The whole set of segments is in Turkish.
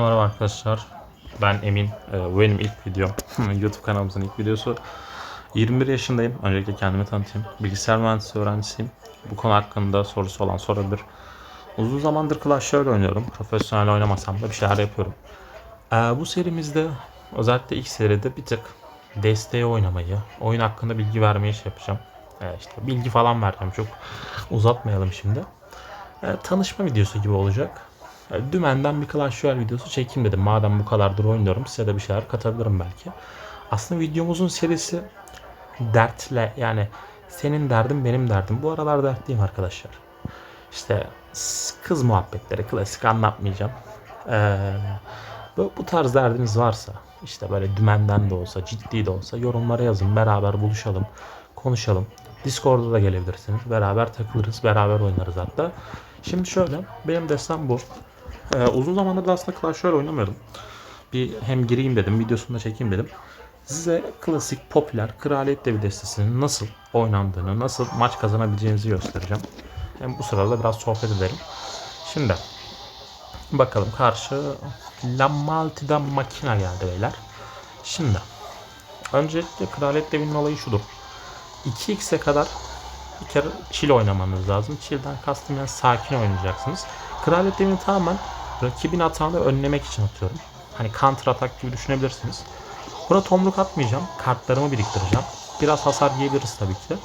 Merhaba arkadaşlar. Ben Emin. Ee, Bu benim ilk videom. YouTube kanalımızın ilk videosu. 21 yaşındayım. Öncelikle kendimi tanıtayım. Bilgisayar mühendisliği öğrencisiyim. Bu konu hakkında sorusu olan sorabilir. Uzun zamandır Clash Royale oynuyorum. Profesyonel oynamasam da bir şeyler yapıyorum. Ee, bu serimizde özellikle ilk seride bir tık desteği oynamayı, oyun hakkında bilgi vermeyi şey yapacağım. Ee, işte bilgi falan vereceğim. Çok uzatmayalım şimdi. Tanışma videosu gibi olacak. Yani dümenden bir Clash Royale videosu çekeyim dedim. Madem bu kadardır oynuyorum size de bir şeyler katabilirim belki. Aslında videomuzun serisi dertle yani senin derdin benim derdim. Bu aralar dertliyim arkadaşlar. İşte kız muhabbetleri klasik anlatmayacağım. Ee, bu, bu tarz derdiniz varsa işte böyle dümenden de olsa ciddi de olsa yorumlara yazın. Beraber buluşalım. Konuşalım. Discord'a da gelebilirsiniz. Beraber takılırız. Beraber oynarız hatta. Şimdi şöyle benim destem bu. Ee, uzun zamandır da aslında Clash Royale oynamıyordum. Bir hem gireyim dedim, videosunu da çekeyim dedim. Size klasik, popüler Kraliyet Devi destesinin nasıl oynandığını, nasıl maç kazanabileceğinizi göstereceğim. Hem bu sırada biraz sohbet edelim. Şimdi bakalım karşı La Maltida Makina geldi beyler. Şimdi öncelikle Kraliyet Devi'nin olayı şudur. 2x'e kadar bir kere chill oynamanız lazım. Chill'den kastım yani sakin oynayacaksınız. Kraliyet Devi'ni tamamen rakibin atağını önlemek için atıyorum. Hani counter atak gibi düşünebilirsiniz. Buna tomruk atmayacağım. Kartlarımı biriktireceğim. Biraz hasar yiyebiliriz tabii ki.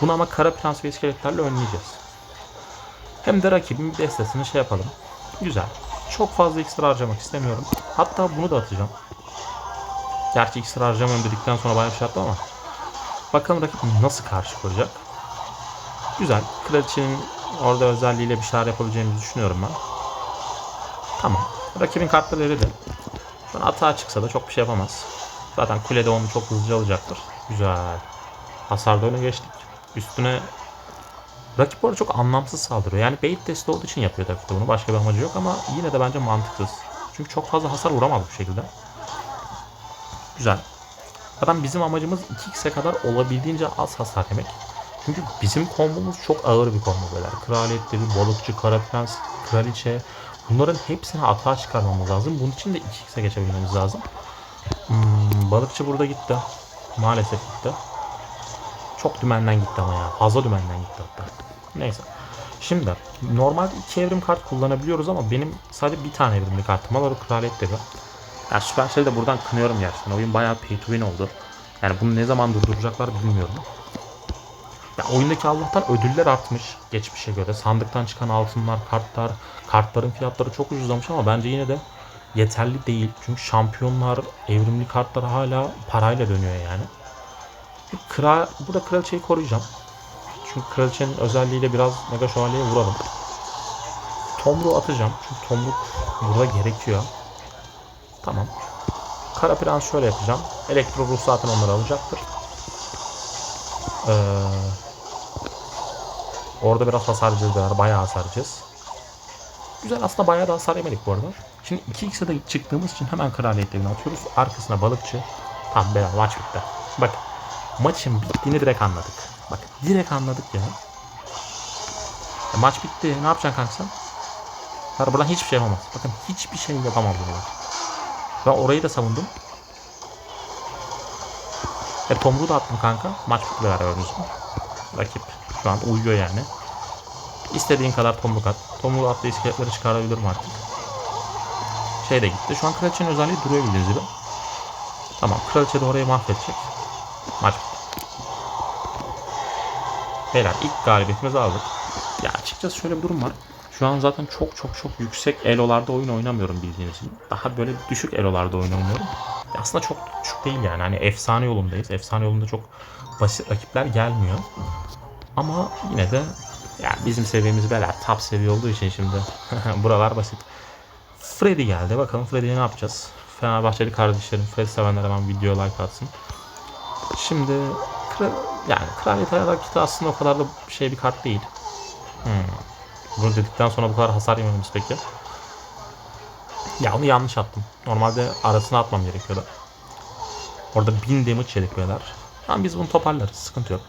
Bunu ama kara prens ve iskeletlerle önleyeceğiz. Hem de rakibin bir destesini şey yapalım. Güzel. Çok fazla iksir harcamak istemiyorum. Hatta bunu da atacağım. Gerçi iksir harcamıyorum dedikten sonra bayağı bir şey ama. Bakalım rakip nasıl karşı koyacak. Güzel. Kraliçenin orada özelliğiyle bir şeyler yapabileceğimizi düşünüyorum ben. Tamam. Rakibin kartları eridi. Şu an atağa çıksa da çok bir şey yapamaz. Zaten kulede onu çok hızlıca alacaktır. Güzel. Hasarda öne geçtik. Üstüne rakip orada çok anlamsız saldırıyor. Yani bait testi olduğu için yapıyor tabii ki de bunu. Başka bir amacı yok ama yine de bence mantıksız. Çünkü çok fazla hasar vuramaz bu şekilde. Güzel. Zaten bizim amacımız 2x'e kadar olabildiğince az hasar yemek. Çünkü bizim kombomuz çok ağır bir kombo beyler. Kraliyetleri, balıkçı, kara prens, kraliçe. Bunların hepsini atağa çıkarmamız lazım. Bunun için de 2x'e geçebilmemiz lazım. Hmm, balıkçı burada gitti. Maalesef gitti. Çok dümenden gitti ama ya. Fazla dümenden gitti hatta. Neyse. Şimdi normalde iki evrim kart kullanabiliyoruz ama benim sadece bir tane evrimli kartım var. O kraliyet dedi. Ya Supercell'i de buradan kınıyorum gerçekten. Oyun bayağı pay to win oldu. Yani bunu ne zaman durduracaklar bilmiyorum. Ya oyundaki Allah'tan ödüller artmış geçmişe göre. Sandıktan çıkan altınlar, kartlar, kartların fiyatları çok ucuzlamış ama bence yine de yeterli değil. Çünkü şampiyonlar, evrimli kartlar hala parayla dönüyor yani. Kral, burada kraliçeyi koruyacağım. Çünkü kraliçenin özelliğiyle biraz mega şövalyeye vuralım. Tomru atacağım. Çünkü tomruk burada gerekiyor. Tamam. Kara prens şöyle yapacağım. Elektro ruh zaten onları alacaktır. Ee, orada biraz hasar yiyeceğiz beraber. Bayağı hasar yiyeceğiz. Güzel aslında bayağı da hasar yemedik bu arada. Şimdi 2x'e de çıktığımız için hemen kraliyet atıyoruz. Arkasına balıkçı. Tamam beraber maç bitti. Bak maçın bittiğini direkt anladık. Bak direkt anladık ya. E, maç bitti. Ne yapacaksın kanka sen? Hayır, buradan hiçbir şey yapamaz. Bakın hiçbir şey yapamaz buradan. Ben orayı da savundum. E Tomruğu da attım kanka. Maç bitti beraber? Rakip şu an uyuyor yani. İstediğin kadar tomruk at. Tomruğu attığı iskeletleri çıkarabilirim artık. Şey de gitti. Şu an kraliçenin özelliği duruyor bildiğiniz gibi. Tamam. Kraliçe de orayı mahvedecek. Maç. Beyler ilk galibiyetimizi aldık. Ya açıkçası şöyle bir durum var. Şu an zaten çok çok çok yüksek elolarda oyun oynamıyorum bildiğiniz gibi. Daha böyle düşük elolarda oyun oynuyorum. Aslında çok düşük değil yani. Hani efsane yolundayız. Efsane yolunda çok basit rakipler gelmiyor. Ama yine de ya bizim seviyemiz bela top seviye olduğu için şimdi buralar basit. Freddy geldi. Bakalım Freddy'ye ne yapacağız? Fenerbahçeli kardeşlerim, Freddy sevenler hemen video like atsın. Şimdi yani Kraliyet Ayak'ta aslında o kadar da şey bir kart değil. Hmm. Bunu dedikten sonra bu kadar hasar yememiz peki. Ya onu yanlış attım. Normalde arasına atmam gerekiyordu. Orada 1000 damage yedik beyler. Ama biz bunu toparlarız. Sıkıntı yok.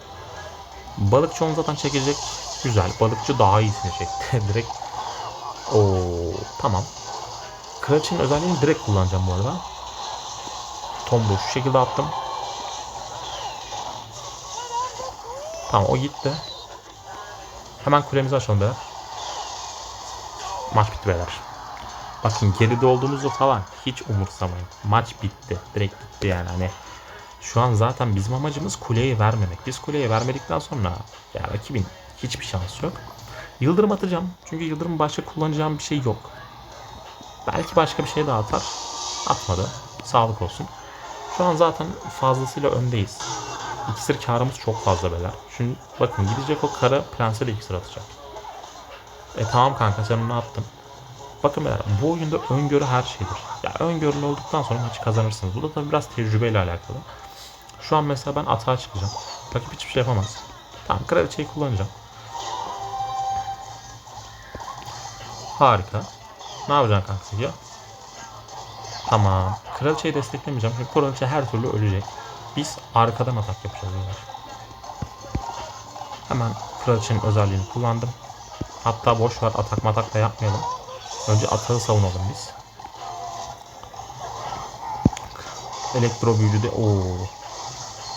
Balıkçı onu zaten çekecek. Güzel. Balıkçı daha iyisini çekti. Direkt. Oo tamam. Kraliçenin özelliğini direkt kullanacağım bu arada. Tombu şu şekilde attım. Tamam o gitti. Hemen kulemizi açalım beyler. Maç bitti beyler. Bakın geride olduğumuzu falan hiç umursamayın. Maç bitti. Direkt bitti yani hani. Şu an zaten bizim amacımız kuleyi vermemek. Biz kuleyi vermedikten sonra ya rakibin hiçbir şansı yok. Yıldırım atacağım. Çünkü yıldırım başka kullanacağım bir şey yok. Belki başka bir şey daha atar. Atmadı. Sağlık olsun. Şu an zaten fazlasıyla öndeyiz. İksir karımız çok fazla beyler. Şimdi bakın gidecek o kara prense de iksir atacak. E tamam kanka sen onu attın. Bakın beyler bu oyunda öngörü her şeydir. Ya öngörülü olduktan sonra maçı kazanırsınız. Bu da tabii biraz tecrübeyle alakalı. Şu an mesela ben atağa çıkacağım. Rakip hiçbir şey yapamaz. Tamam kraliçeyi kullanacağım. Harika. Ne yapacaksın kanka ya? Tamam. Kraliçeyi desteklemeyeceğim. Çünkü kraliçe her türlü ölecek. Biz arkadan atak yapacağız beyler. Hemen kraliçenin özelliğini kullandım. Hatta boş ver atak matak da yapmayalım. Önce atağı savunalım biz. Elektro büyücü de ooo.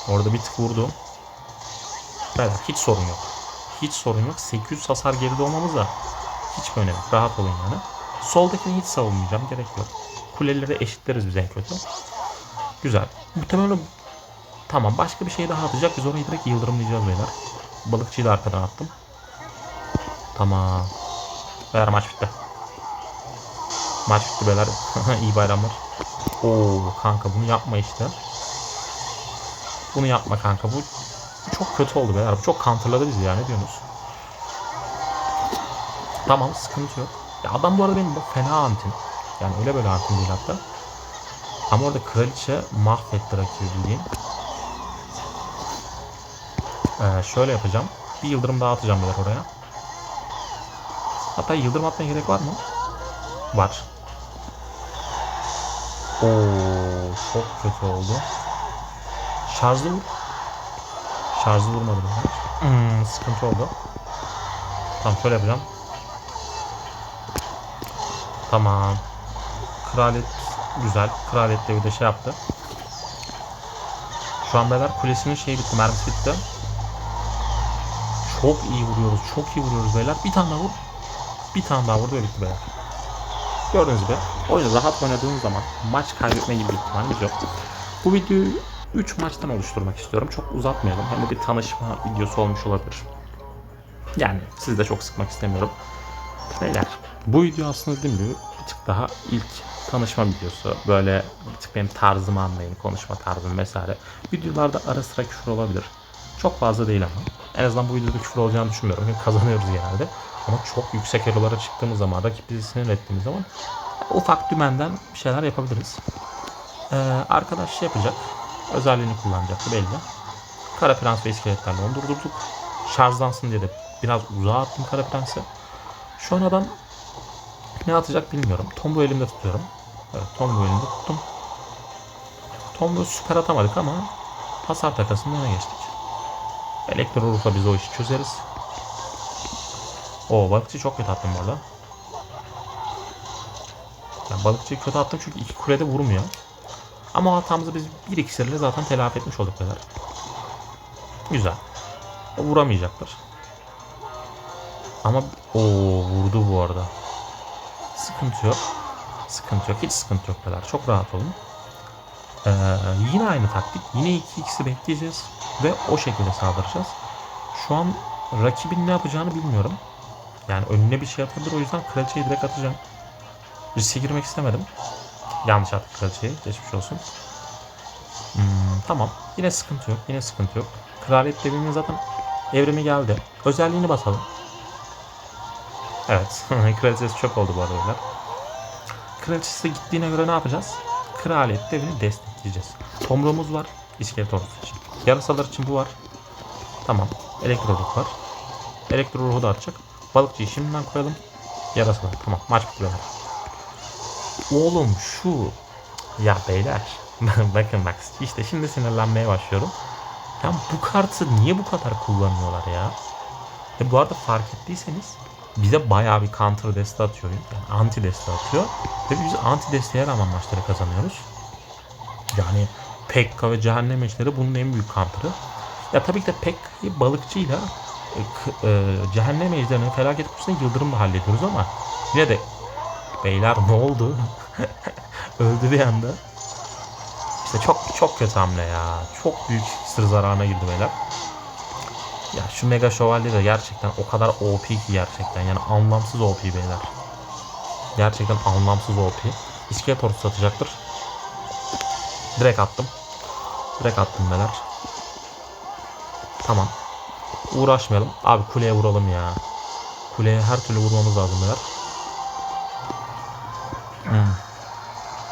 Orada bir tık vurdu. Beyler hiç sorun yok. Hiç sorun yok. 800 hasar geride olmamız da hiçbir önemi yok. Rahat olun yani. Soldakini hiç savunmayacağım. Gerek yok. Kuleleri eşitleriz biz en kötü. Güzel. Muhtemelen Tamam başka bir şey daha atacak. Biz orayı direkt yıldırımlayacağız beyler. Balıkçıyı da arkadan attım. Tamam. Beyler maç bitti. Maç bitti beyler. İyi bayramlar. Oo kanka bunu yapma işte. Bunu yapma kanka. Bu, çok kötü oldu beyler. Bu çok counterladı bizi ya. Ne diyorsunuz? Tamam sıkıntı yok. Ya adam bu arada benim fena antim. Yani öyle böyle antim değil hatta. Ama orada kraliçe mahvetti rakibi bildiğin. Ee, şöyle yapacağım. Bir yıldırım daha atacağım beyler oraya. Hatta yıldırım atmaya gerek var mı? Var. Oo, çok kötü oldu. Şarjlı vur. Şarjlı vurmadı. Hmm, sıkıntı oldu. Tamam şöyle yapacağım. Tamam. Kraliyet güzel. Kraliyet de bir de şey yaptı. Şu an beyler kulesinin şeyi bitti. Mermisi bitti. Çok iyi vuruyoruz. Çok iyi vuruyoruz beyler. Bir tane daha vur. Bir tane daha vurdu ve bitti beyler. Gördüğünüz gibi oyunu rahat oynadığınız zaman maç kaybetme gibi bir ihtimalimiz yok. Bu videoyu 3 maçtan oluşturmak istiyorum. Çok uzatmayalım. Hem de bir tanışma videosu olmuş olabilir. Yani sizi de çok sıkmak istemiyorum. Beyler bu video aslında dediğim gibi bir tık daha ilk tanışma videosu. Böyle bir tık benim tarzımı anlayın, konuşma tarzım vesaire. Videolarda ara sıra küfür olabilir. Çok fazla değil ama. En azından bu videoda küfür olacağını düşünmüyorum. Çünkü kazanıyoruz genelde. Ama çok yüksek elolara çıktığımız zaman, rakip bizi sinir ettiğimiz zaman ufak dümenden bir şeyler yapabiliriz. Ee, arkadaş şey yapacak. Özelliğini kullanacaktı belli. Kara prens ve iskeletlerle onu durdurduk. Şarjlansın diye de biraz uzağa attım kara prensi. Şu an adam ne atacak bilmiyorum. Tombu elimde tutuyorum. Evet Tombu elimde tuttum. Tombu süper atamadık ama hasar takasında öne geçtik. Elektro ruhla biz o işi çözeriz. O balıkçı çok kötü attım bu arada. Yani balıkçıyı kötü attım çünkü iki kulede vurmuyor. Ama o hatamızı biz bir iksirle zaten telafi etmiş olduk beyler. Güzel. O. Ama o vurdu bu arada. Sıkıntı yok. Sıkıntı yok. Hiç sıkıntı yok beyler. Çok rahat olun. Ee, yine aynı taktik. Yine 2x'i bekleyeceğiz. Ve o şekilde saldıracağız. Şu an rakibin ne yapacağını bilmiyorum. Yani önüne bir şey atabilir. O yüzden kraliçeyi direkt atacağım. Riske girmek istemedim. Yanlış attık kraliçeyi. Geçmiş olsun. Hmm, tamam. Yine sıkıntı yok. Yine sıkıntı yok. Kraliyet devimin zaten evrimi geldi. Özelliğini basalım. Evet. Kraliçesi çok oldu bu arada. Kraliçesi gittiğine göre ne yapacağız? Kraliyet devini destekleyeceğiz. Tomruğumuz var. İskelet ordusu için. Yarasalar için bu var. Tamam. Elektro ruh var. Elektro ruhu da atacak. Balıkçıyı şimdiden koyalım. Yarasalar. Tamam. Maç bitiyor. Oğlum şu. Ya beyler. Bakın bak. işte şimdi sinirlenmeye başlıyorum. Ya bu kartı niye bu kadar kullanıyorlar ya? E bu arada fark ettiyseniz bize bayağı bir counter deste atıyor. Yani anti deste atıyor. Ve biz anti desteye rağmen maçları kazanıyoruz. Yani Pekka ve Cehennem Ejderi bunun en büyük counter'ı. Ya tabii ki de Pekka'yı balıkçıyla e, e, Cehennem Ejderini felaket kutusunu Yıldırım'la hallediyoruz ama yine de beyler ne oldu? Öldü bir anda. İşte çok çok kötü hamle ya. Çok büyük sır zararına girdi beyler. Ya şu Mega Şövalye de gerçekten o kadar OP ki gerçekten. Yani anlamsız OP beyler. Gerçekten anlamsız OP. İskelet ordusu atacaktır. Direkt attım. Direkt attım beyler. Tamam. Uğraşmayalım. Abi kuleye vuralım ya. Kuleye her türlü vurmamız lazım beyler.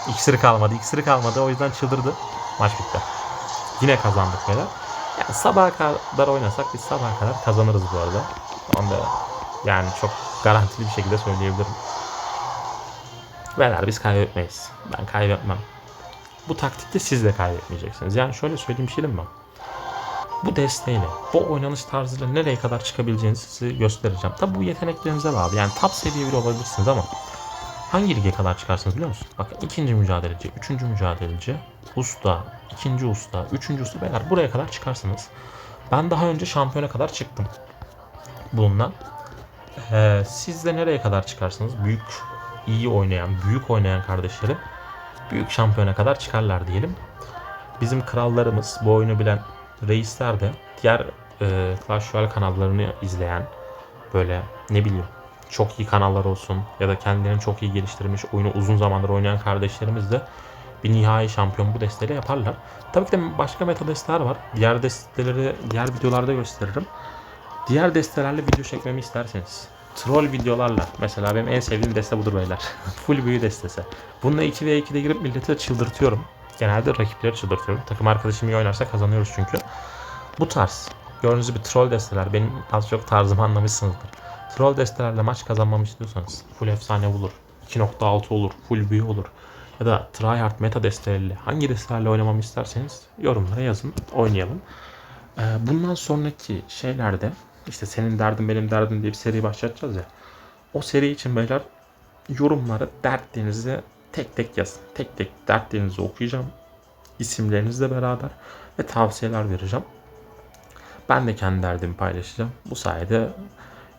İksiri kalmadı. İksiri kalmadı. O yüzden çıldırdı. Maç bitti. Yine kazandık beyler. Yani sabaha kadar oynasak biz sabaha kadar kazanırız bu arada. Onu da yani çok garantili bir şekilde söyleyebilirim. Beyler biz kaybetmeyiz. Ben kaybetmem. Bu taktikte siz de kaybetmeyeceksiniz. Yani şöyle söyleyeyim bir şey mi? Bu desteğiyle, bu oynanış tarzıyla nereye kadar çıkabileceğinizi size göstereceğim. Tabi bu yeteneklerinize bağlı. Yani top seviye biri olabilirsiniz ama hangi lige kadar çıkarsınız biliyor musunuz? Bakın ikinci mücadeleci, üçüncü mücadeleci, usta, ikinci usta, üçüncü usta beyler buraya kadar çıkarsınız. Ben daha önce şampiyona kadar çıktım bundan. Ee, siz de nereye kadar çıkarsınız? Büyük, iyi oynayan, büyük oynayan kardeşlerim büyük şampiyona kadar çıkarlar diyelim. Bizim krallarımız, bu oyunu bilen reisler de diğer e, Clash Royale kanallarını izleyen böyle ne bileyim çok iyi kanallar olsun ya da kendilerini çok iyi geliştirmiş oyunu uzun zamandır oynayan kardeşlerimiz de bir nihai şampiyon bu desteyle yaparlar. Tabii ki de başka meta desteler var. Diğer desteleri diğer videolarda gösteririm. Diğer destelerle video çekmemi isterseniz troll videolarla mesela benim en sevdiğim deste budur beyler. Full büyü destesi. Bununla 2 ve 2'de girip milleti çıldırtıyorum. Genelde rakipleri çıldırtıyorum. Takım arkadaşım iyi oynarsa kazanıyoruz çünkü. Bu tarz gördüğünüz gibi troll desteler benim az çok tarzımı anlamışsınızdır. Troll destelerle maç kazanmamı istiyorsanız full efsane olur. 2.6 olur. Full büyü olur. Ya da tryhard meta desteleriyle hangi destelerle oynamamı isterseniz yorumlara yazın. Oynayalım. Ee, bundan sonraki şeylerde işte senin derdin benim derdim diye bir seri başlatacağız ya. O seri için beyler yorumlara dertlerinizi tek tek yazın. Tek tek dertlerinizi okuyacağım. İsimlerinizle beraber ve tavsiyeler vereceğim. Ben de kendi derdimi paylaşacağım. Bu sayede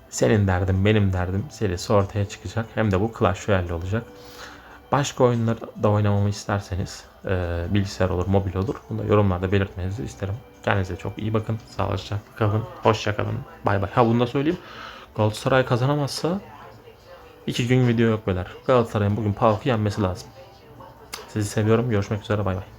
senin derdin benim derdim serisi ortaya çıkacak. Hem de bu Clash Royale olacak. Başka oyunlar da oynamamı isterseniz e, bilgisayar olur, mobil olur. Bunu da yorumlarda belirtmenizi isterim. Kendinize çok iyi bakın. Sağlıcakla kalın. Hoşça kalın. Bay bay. Ha bunu da söyleyeyim. Galatasaray kazanamazsa iki gün video yok beyler. Galatasaray'ın bugün Pauk'u yenmesi lazım. Sizi seviyorum. Görüşmek üzere. Bay bay.